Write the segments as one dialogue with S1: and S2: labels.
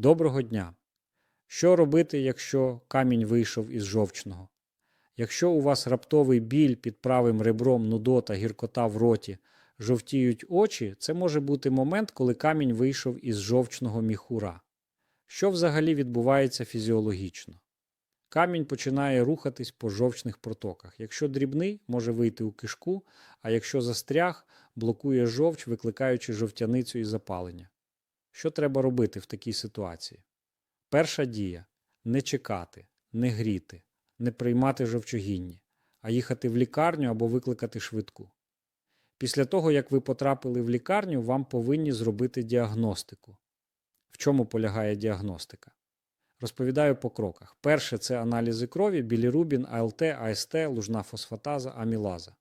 S1: Доброго дня! Що робити, якщо камінь вийшов із жовчного? Якщо у вас раптовий біль під правим ребром, нудота, гіркота в роті, жовтіють очі, це може бути момент, коли камінь вийшов із жовчного міхура. Що взагалі відбувається фізіологічно? Камінь починає рухатись по жовчних протоках. Якщо дрібний, може вийти у кишку, а якщо застряг, блокує жовч, викликаючи жовтяницю і запалення. Що треба робити в такій ситуації? Перша дія не чекати, не гріти, не приймати жовчогінні, а їхати в лікарню або викликати швидку. Після того, як ви потрапили в лікарню, вам повинні зробити діагностику. В чому полягає діагностика? Розповідаю по кроках. Перше це аналізи крові, білірубін, АЛТ, АСТ, лужна фосфатаза, амілаза.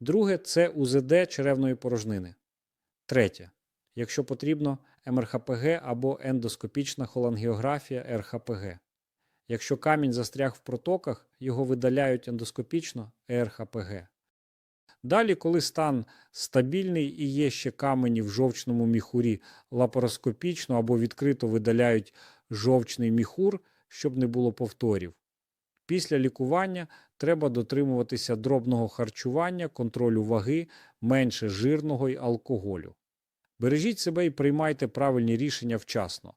S1: Друге це УЗД черевної порожнини. Третє. Якщо потрібно, МРХПГ або ендоскопічна холангіографія РХПГ. Якщо камінь застряг в протоках, його видаляють ендоскопічно ЕРХПГ. Далі, коли стан стабільний і є ще камені в жовчному міхурі, лапароскопічно або відкрито видаляють жовчний міхур, щоб не було повторів. Після лікування треба дотримуватися дробного харчування, контролю ваги, менше жирного й алкоголю. Бережіть себе і приймайте правильні рішення вчасно.